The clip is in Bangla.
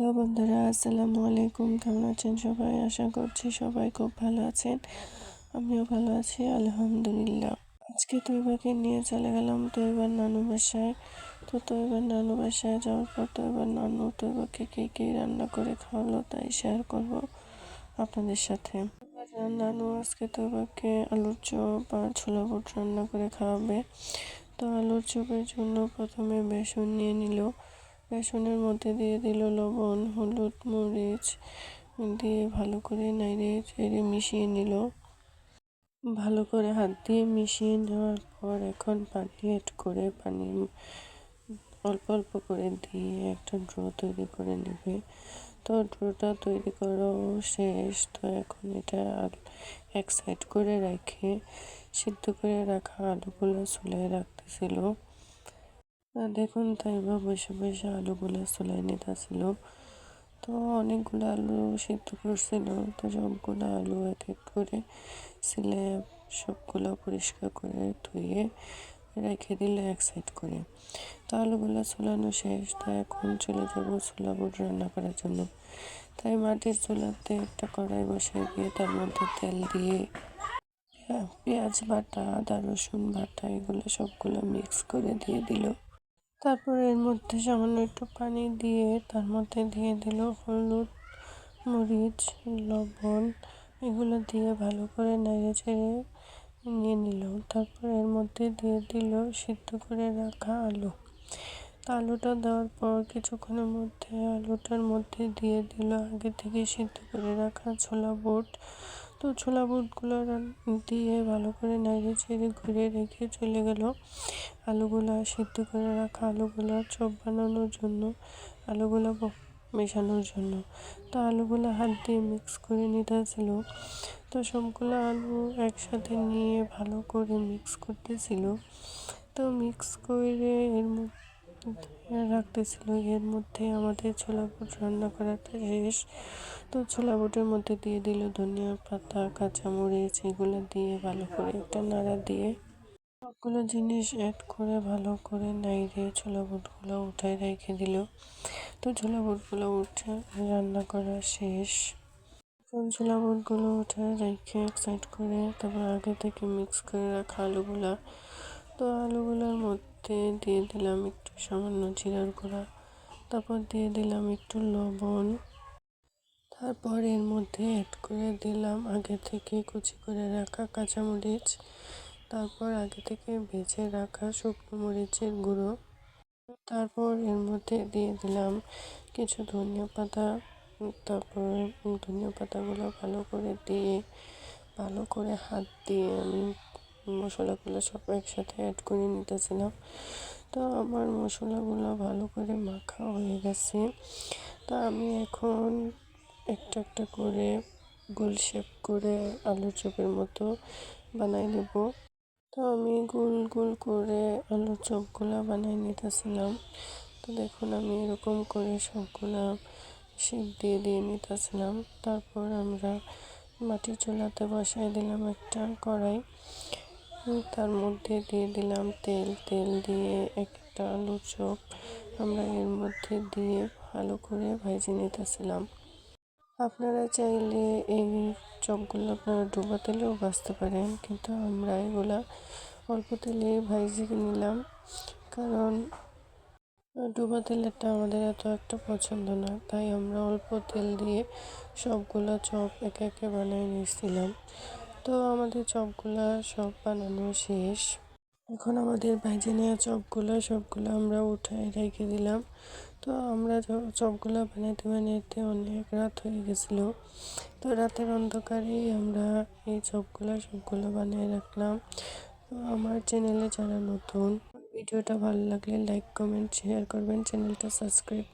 হ্যালো বন্ধুরা, আসসালামু আলাইকুম। কেমন আছেন সবাই? আশা করছি সবাই খুব ভালো আছেন। আমিও ভালো আছি, আলহামদুলিল্লাহ। আজকে তৈবাকে নিয়ে চলে গেলাম তৈবার নানু বাসায়। তো তৈবার নানু বাসায় যাওয়ার পর তৈবার নানু তৈবাকে কে কে রান্না করে খাওয়ালো তাই শেয়ার করব আপনাদের সাথে। নানু আজকে তৈবাকে আলুর চপ আর ছোলা বুট রান্না করে খাওয়াবে। তো আলুর চপের জন্য প্রথমে বেসন নিয়ে নিল। বেসনের মধ্যে দিয়ে দিল লবণ, হলুদ, মরিচ দিয়ে ভালো করে নাইড়ে চেড়ে মিশিয়ে নিল। ভালো করে হাত দিয়ে মিশিয়ে নেওয়ার পর এখন পানি এড করে পানি অল্প অল্প করে দিয়ে একটা ড্রো তৈরি করে নেবে। তো ড্রোটা তৈরি করাও শেষ। তো এখন এটা এক সাইড করে রেখে সিদ্ধ করে রাখা আলুগুলো চুলায় রাখতেছিল। দেখুন, তাই বা বসে বসে আলুগুলো চুলাই নিতেছিল তো অনেকগুলো আলু সিদ্ধ করছিল। তো সবগুলো আলু এক এক করে সিলে সবগুলো পরিষ্কার করে ধুয়ে রেখে দিলে এক সাইড করে। তো আলুগুলো চুলানো শেষ। তো এখন চলে যাব চুলা বুট রান্না করার জন্য। তাই মাটির চুলাতে একটা কড়াই বসিয়ে দিয়ে তার মধ্যে তেল দিয়ে পেঁয়াজ বাটা আদা রসুন বাটা, এগুলো সবগুলো মিক্স করে দিয়ে দিল। তারপর এর মধ্যে সামান্য একটু পানি দিয়ে তার মধ্যে দিয়ে দিল হলুদ, মরিচ, লবণ, এগুলো দিয়ে ভালো করে নেড়ে চেড়ে নিয়ে নিল। তারপর এর মধ্যে দিয়ে দিল সিদ্ধ করে রাখা আলু। আলুটা দেওয়ার পর কিছুক্ষণের মধ্যে আলুটার মধ্যে দিয়ে দিল আগে থেকে সিদ্ধ করে রাখা ছোলা বুট তো ছোলা বুটগুলো দিয়ে ভালো করে নাড়িয়ে ছেড়ে ঘুরে রেখে চলে গেল। আলুগুলো সিদ্ধ করে রাখা আলুগুলো চপ বানানোর জন্য, আলুগুলো মেশানোর জন্য। তো আলুগুলো হাত দিয়ে মিক্স করে নিতেছিল তো সবগুলো আলু একসাথে নিয়ে ভালো করে মিক্স করতেছিল তো মিক্স করে এর মধ্যে রাখতেছিল। এর মধ্যে আমাদের ছোলা বুট রান্না করাটা শেষ। তো ছোলা বুটের মধ্যে দিয়ে দিল ধনিয়া পাতা, কাঁচামরিচ, এগুলো দিয়ে ভালো করে একটা নাড়া দিয়ে সবগুলো জিনিস অ্যাড করে ভালো করে নাইড়ে ছোলা বুটগুলো উঠায় রেখে দিল। তো ছোলা বুটগুলো উঠে রান্না করা শেষ। এখন ছোলা বুটগুলো উঠে রেখে এক সাইড করে তারপর আগে থেকে মিক্স করে রাখা আলুগুলা। তো আলুগুলোর মধ্যে দিয়ে দিলাম একটু সামান্য জিরার গুঁড়া। তারপর দিয়ে দিলাম একটু লবণ। তারপর এর মধ্যে অ্যাড করে দিলাম আগে থেকে কুচি করে রাখা কাঁচামরিচ। তারপর আগে থেকে ভেজে রাখা শুকনো মরিচের গুঁড়ো। তারপর এর মধ্যে দিয়ে দিলাম কিছু ধনিয়া পাতা। তারপর ধনিয়া পাতাগুলো ভালো করে দিয়ে, ভালো করে হাত দিয়ে আমি মশলাগুলো সব একসাথে অ্যাড করে নিতেছিলাম। তো আমার মশলাগুলো ভালো করে মাখা হয়ে গেছে। তো আমি এখন একটা একটা করে গোল শেপ করে আলুর চপের মতো বানাই নেব। তো আমি গোল গোল করে আলুর চপগুলো বানাই নিতেছিলাম। তো দেখুন আমি এরকম করে সবগুলা শেপ দিয়ে দিয়ে নিতেছিলাম। তারপর আমরা মাটির চুলাতে বসাই দিলাম একটা কড়াই। তার মধ্যে দিয়ে দিলাম তেল। তেল দিয়ে একটা আলুর চপ আমরা এর মধ্যে দিয়ে ভালো করে ভেজে নিতেছিলাম। আপনারা চাইলে এই চপগুলো আপনারা ডুবা তেলেও ভাজতে পারেন, কিন্তু আমরা এগুলা অল্প তেলে ভাইজে নিলাম। কারণ ডুবা তেলেরটা আমাদের এত একটা পছন্দ না, তাই আমরা অল্প তেল দিয়ে সবগুলো চপ একে একে বানিয়ে নিয়েছিলাম। তো আমাদের চপগুলো সব বানানো শেষ। এখন আমাদের ভেজে নেওয়া চপগুলো, সবগুলো আমরা উঠায় রেখে দিলাম। তো আমরা চপগুলো বানাইতে বানাইতে অনেক রাত হয়ে গেছিল। তো রাতের অন্ধকারেই আমরা এই চপগুলো সবগুলো বানিয়ে রাখলাম। তো আমার চ্যানেলে যারা নতুন, ভিডিওটা ভালো লাগলে লাইক, কমেন্ট, শেয়ার করবেন। চ্যানেলটা সাবস্ক্রাইব